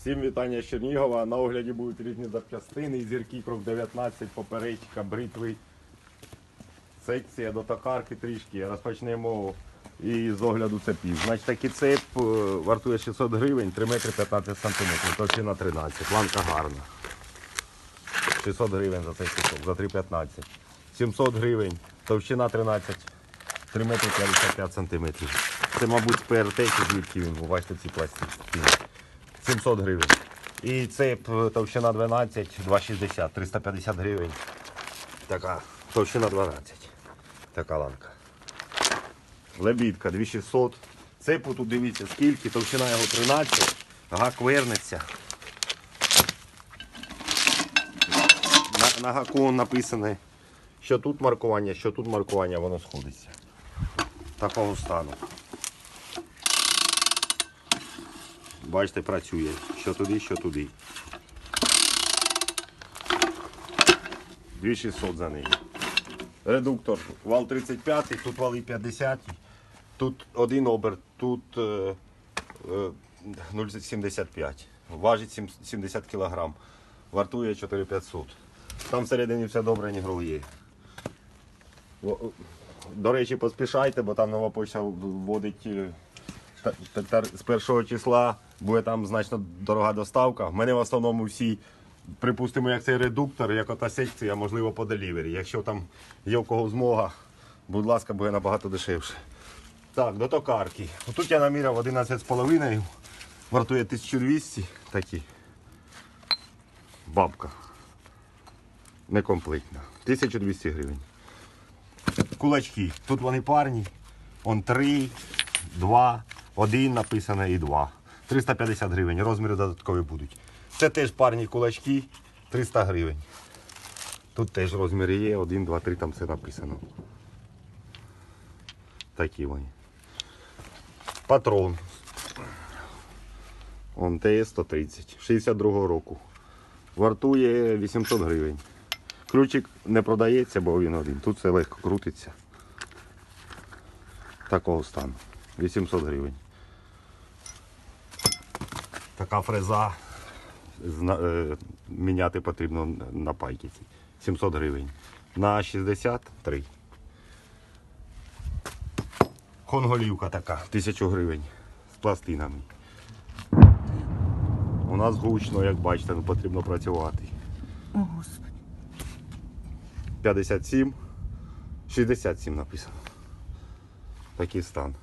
Всім вітання з Чернігова. На огляді будуть різні запчастини, зірки крок 19, поперечка, бритви, секція до токарки трішки. Розпочнемо із огляду цепів. Значить, такий цеп е, вартує 600 гривень, 3 метри 15 сантиметрів, товщина 13, ланка гарна. 600 гривень за цей кусок, за 3,15. 700 гривень, товщина 13, 3 метри 55 сантиметрів. Це, мабуть, з ПРТ, звідки він, бачите ці пластики. 700 гривень. І цеп е, товщина 12, 2,60, 350 гривень. Така товщина 12. Така ланка. Лебідка 2600. Цепу тут дивіться скільки, товщина його 13, гак вернеться. На, на гаку написано, що тут маркування, що тут маркування, воно сходиться. Такого стану. Бачите, працює. Що туди, що туди. 2600 за неї. Редуктор вал 35, тут вали 50, тут один оберт, тут е, е, 0,75. Важить 70 кг. Вартує 4500. Там всередині все добре, не о, До речі, поспішайте, бо там нова почта вводить е, з першого числа буде там значно дорога доставка. В мене в основному всі, припустимо, як цей редуктор, як ота секція, можливо, по делівері. Якщо там є у кого змога, будь ласка, буде набагато дешевше. Так, до токарки. Тут я наміряв 11,5, вартує 1200 такі. Бабка. Некомплектна. 1200 гривень. Кулачки. Тут вони парні. Он 3, 2, 1 написано і 2. 350 гривень. Розміри додаткові будуть. Це теж парні кулачки. 300 гривень. Тут теж розміри є. 1, 2, 3, там все написано. Такі вони. Патрон. Он ТС-130. 62 року. Вартує 800 гривень. Ключик не продається, бо він один. Тут все легко крутиться. Такого стану. 800 гривень. Така фреза. Е, Міняти потрібно на пайки. 700 гривень. На 63. Конголівка така, 1000 гривень. З пластинами. У нас гучно, як бачите, ну, потрібно працювати. О, Господи. 57, 67 написано. Такий стан.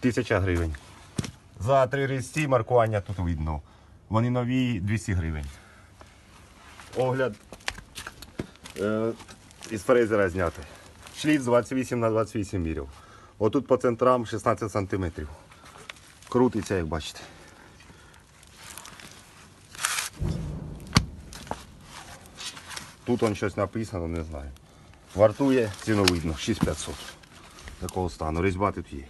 Тисяча гривень. За три різці маркування тут видно. Вони нові 200 гривень. Огляд е, із фрезера зняти. Шліц 28 на 28 мірів. Отут по центрам 16 сантиметрів. Крутиться, як бачите. Тут он щось написано, не знаю. Вартує, ціну видно, 6500. Такого стану. Різьба тут є.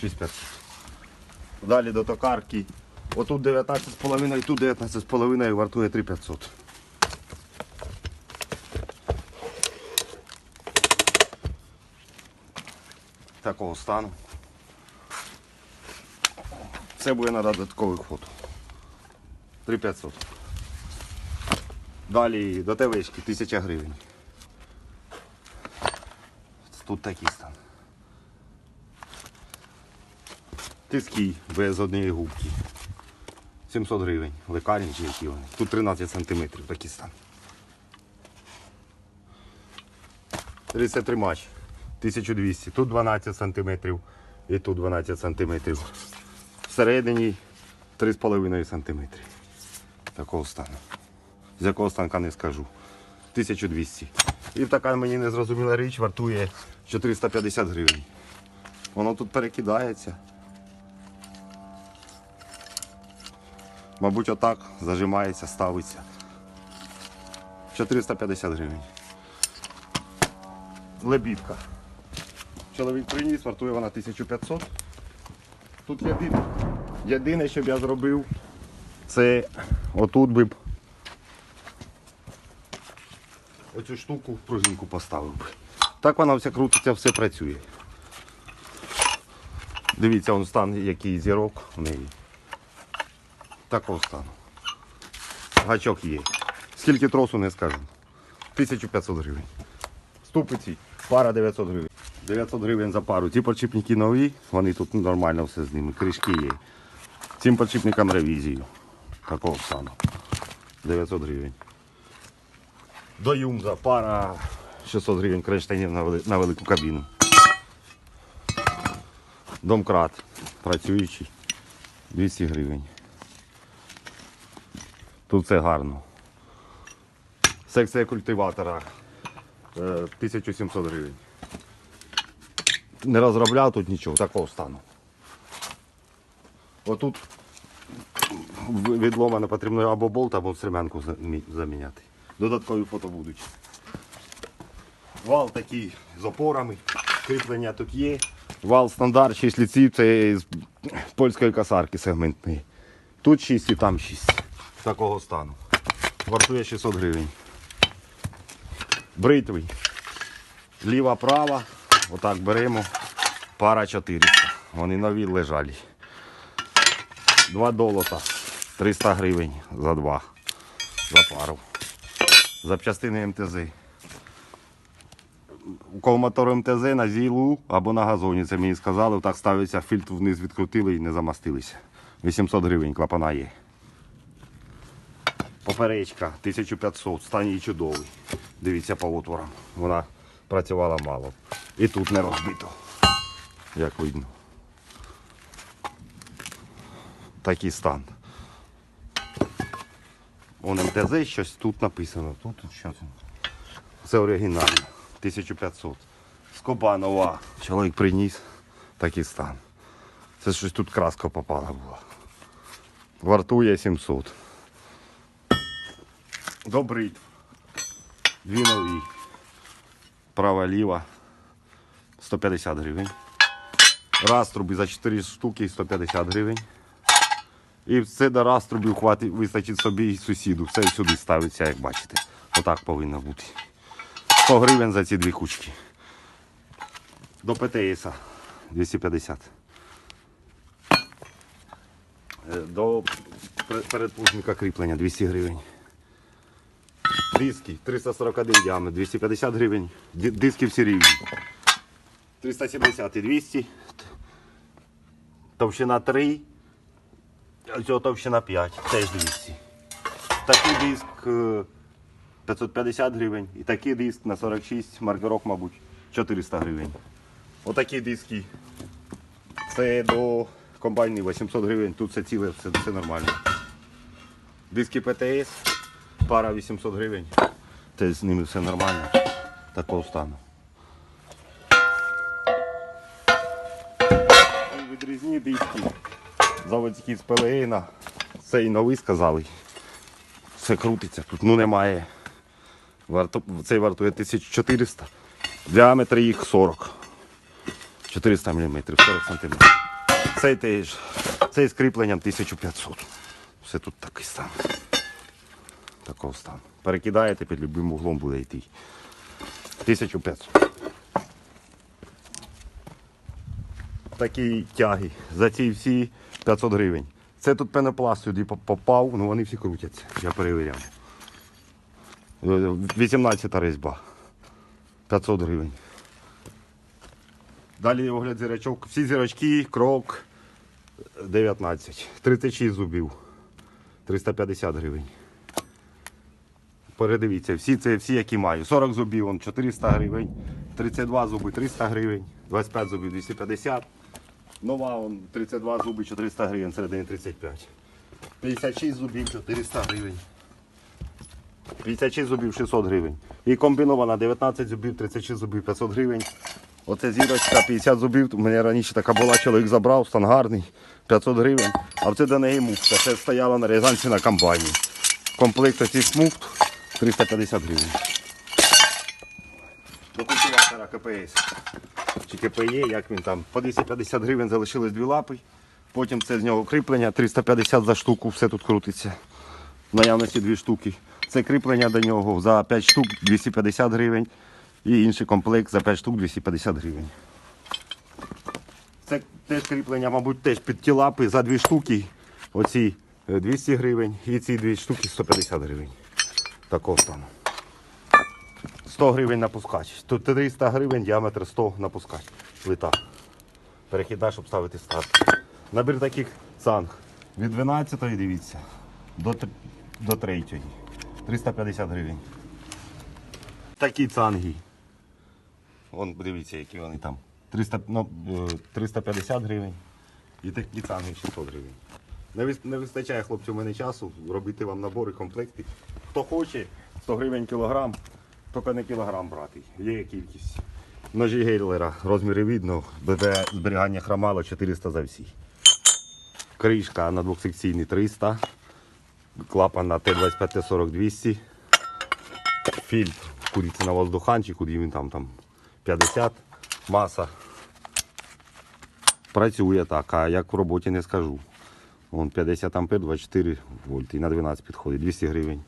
6500. Далі до токарки. Отут 19,5 і тут 19,5 вартує 3500. Такого стану. Це буде на додаткових фото. 3500. Далі до ТВшки 1000 гривень. Тут такий стан. Тиски без однієї губки. 700 гривень. Лекарні чи які вони. Тут 13 сантиметрів такий стан. 33 матч. 1200. Тут 12 сантиметрів і тут 12 сантиметрів. Всередині 3,5 сантиметри. Такого стану. З якого станка не скажу. 1200. І така мені незрозуміла річ вартує 450 гривень. Воно тут перекидається. Мабуть, отак зажимається, ставиться. 450 гривень. Лебідка. Чоловік приніс, вартує вона 1500. Тут єдине, єдине, що б я зробив, це отут би б оцю штуку в пружинку поставив би. Так вона вся крутиться, все працює. Дивіться, он стан, який зірок в неї. Такого стану. Гачок є. Скільки тросу не скажу. 1500 гривень. Ступиці, пара 900 гривень. 900 гривень за пару. Ці подшипники нові, вони тут нормально все з ними. Кришки є. Цим подшипникам ревізію. Такого стану. 900 гривень. До Юмза пара 600 гривень кронштейнів на, на велику кабіну. Домкрат працюючий 200 гривень. Тут все гарно. Секція культиватора е, 1700 гривень. Не розробляв тут нічого, такого стану. Отут відломане потрібно або болт, або стремянку заміняти. Додаткові фото будуть. Вал такий з опорами, кріплення тут є. Вал стандарт 6 ліців, це з польської касарки сегментний. Тут 6 і там 6. Такого стану. Вартує 600 гривень. Бритвий. Ліва, права. Отак беремо. Пара 400. Вони нові лежалі. Два долота. 300 гривень за два. За пару. Запчастини МТЗ. У кого МТЗ на зілу або на газоні, це мені сказали, так ставиться, фільтр вниз відкрутили і не замастилися. 800 гривень клапана є. Поперечка 1500, стан її чудовий. Дивіться по отворам. Вона працювала мало. І тут не розбито, як видно. Такий стан. Он МТЗ щось тут написано. Тут, тут що це? Це оригінально. 1500. Скоба нова. Чоловік приніс. Такий стан. Це щось тут краска попала була. Вартує 700. Добрий. Дві нові. Права ліва. 150 гривень. Раструби за 4 штуки 150 гривень. І це до раструбів хватить, вистачить собі і сусіду. Все сюди ставиться, як бачите. Отак повинно бути. 100 гривень за ці дві кучки. До ПТС 250. Е, До пер- передплужника кріплення 200 гривень. Диски 341 діаметр, 250 гривень. Диски всі рівні. 370 і 200. Товщина 3. Цього товщина 5. Теж 200. Такий диск е, 550 гривень. І такий диск на 46, маркерок, мабуть, 400 гривень. Отакі диски. Це до комбайнів 800 гривень. Тут все ціле, все, все нормально. Диски ПТС, пара 800 гривень. Це з ними все нормально. Такого стану. Відрізні диски. Заводські з Пелеїна. Це і новий сказали. Все крутиться. Тут ну немає. Варто, цей вартує 1400. Діаметр їх 40. 400 мм, 40 см. Цей теж. Цей з кріпленням 1500. Все тут такий стан. Такого стану. Перекидаєте під любим углом буде йти. 1500. Такі тяги. За ці всі 500 гривень. Це тут пенопласт сюди попав, ну вони всі крутяться. Я перевіряв. Е, 18 різьба. 500 гривень. Далі огляд зірочок. Всі зірочки, крок 19. 36 зубів. 350 гривень. Передивіться, всі це всі, які маю. 40 зубів, он 400 гривень, 32 зуби 300 гривень, 25 зубів 250. Нова он 32 зуби 400 гривень, середині 35. 56 зубів 400 гривень. 56 зубів 600 гривень. І комбінована 19 зубів, 36 зубів 500 гривень. Оце зірочка 50 зубів. У мене раніше така була, чоловік забрав, стан гарний, 500 гривень. А це до неї муфта. Це стояла на рязанці на комбайні. Комплект оцих муфт 350 гривень. До культиватора КПС. Чи КПЄ, як він там. По 250 гривень залишились дві лапи. Потім це з нього кріплення, 350 за штуку, все тут крутиться. В наявності дві штуки. Це кріплення до нього за 5 штук 250 гривень. І інший комплект за 5 штук 250 гривень. Це теж кріплення, мабуть, теж під ті лапи за дві штуки. Оці е, 200 гривень і ці дві штуки 150 гривень. Такого стану. 100 гривень напускач. Тут 300 гривень, діаметр 100 напускач. Плита. Перехідна, щоб ставити старт. Набір таких цанг. Від 12 дивіться, до, до 3. 350 гривень. Такі цанги. Вон, дивіться, які вони там. 300, ну, е, 350 гривень. І такі цанги 600 гривень. Не, вистачає хлопців у мене часу робити вам набори, комплекти. Хто хоче, 100 гривень кілограм, тільки не кілограм брати. Є кількість. Ножі гейлера, розміри видно, БД зберігання хромало 400 за всі. Кришка на двохсекційний 300, клапан на Т-25 Т-40 200, фільтр куриться на воздуханчик, куди він там, там 50, маса. Працює так, а як в роботі не скажу. Вон 50 ампер, 24 вольт і на 12 підходить, 200 гривень.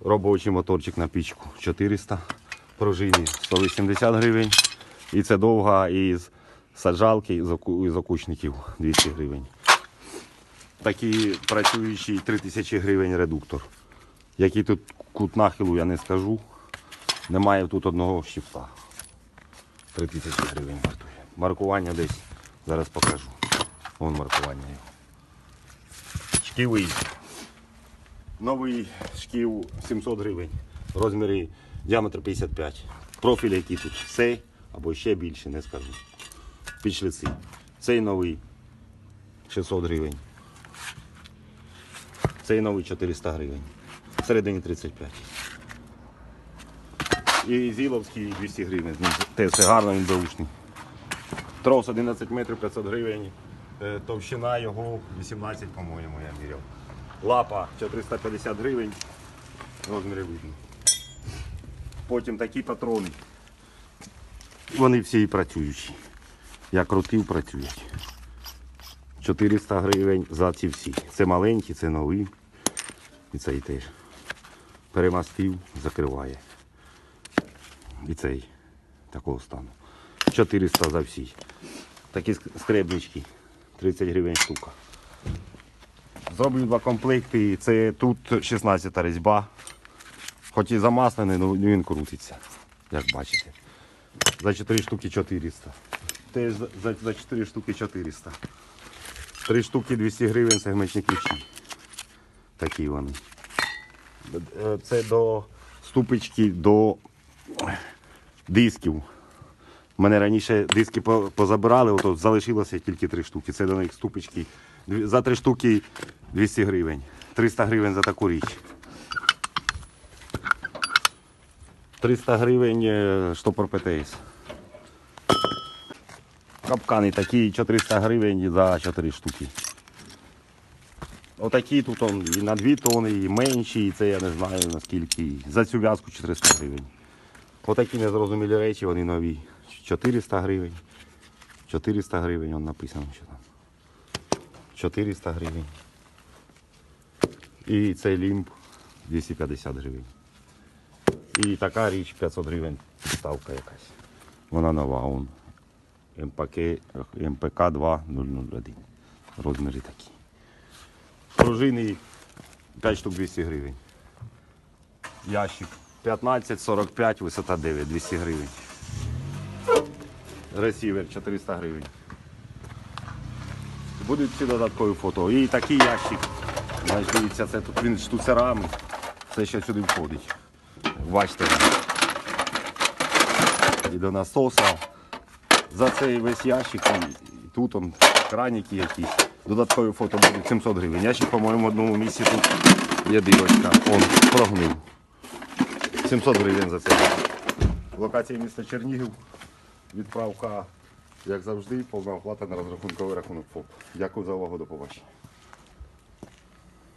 Робочий моторчик на пічку 400, пружини 180 гривень. І це довга із саджалки, із окучників 200 гривень. Такий працюючий 3000 гривень редуктор. Який тут кут нахилу, я не скажу. Немає тут одного щипта. 3000 гривень вартує. Маркування десь зараз покажу. Вон маркування його. Шківий. Новий шків 700 гривень. Розміри діаметр 55. Профіль який тут цей або ще більше, не скажу. Підшлиці. Цей новий 600 гривень. Цей новий 400 гривень. Всередині 35. І Зіловський 200 гривень. Те все гарно, він беушний. Трос 11 метрів 500 гривень. Е, Товщина його 18, по-моєму, я міряв. Лапа 450 гривень. Розміри видно. Потім такі патрони. Вони всі і працюючі. Я крутив, працюють. 400 гривень за ці всі. Це маленькі, це нові. І цей теж. Перемастив, закриває. І цей такого стану. 400 за всі. Такі ск- скребнички. 30 гривень штука. Зроблю два комплекти. Це тут 16 різьба. Хоч і замаслений, але він крутиться, як бачите. За 4 штуки 400. Теж за, за, за 4 штуки 400. 3 штуки 200 гривень сегментні ключі. Такі вони. Е, Це до ступички до дисків. У мене раніше диски позабирали, ото залишилося тільки три штуки. Це до них ступички. За три штуки 200 гривень. 300 гривень за таку річ. 300 гривень е, штопор ПТС. Капкани такі 400 гривень за 4 штуки. Отакі тут он, і на 2 тони, і менші, і це я не знаю наскільки. За цю в'язку 400 гривень. Отакі незрозумілі речі, вони нові. 400 гривень. 400 гривень, он написано, що там. 400 гривень. І цей лімб 250 гривень. І така річ 500 гривень ставка якась. Вона нова, он. МПК, МПК 2001. Розміри такі. Пружини 5 штук 200 гривень. Ящик 15-45, висота 9, 200 гривень. Ресівер 400 гривень. Будуть всі додаткові фото. І такий ящик. Значить, дивіться, це тут він штуцерами. Це ще сюди входить. Бачите. І до насоса. За цей весь ящик і, тут он, краніки якісь. Додаткові фото будуть 700 гривень. Ящик, по-моєму, в одному місці тут є дивочка. Он прогнив. 700 гривень за це. Локація міста Чернігів. Відправка, як завжди, повна оплата на розрахунковий рахунок ФОП. Дякую за увагу, до побачення.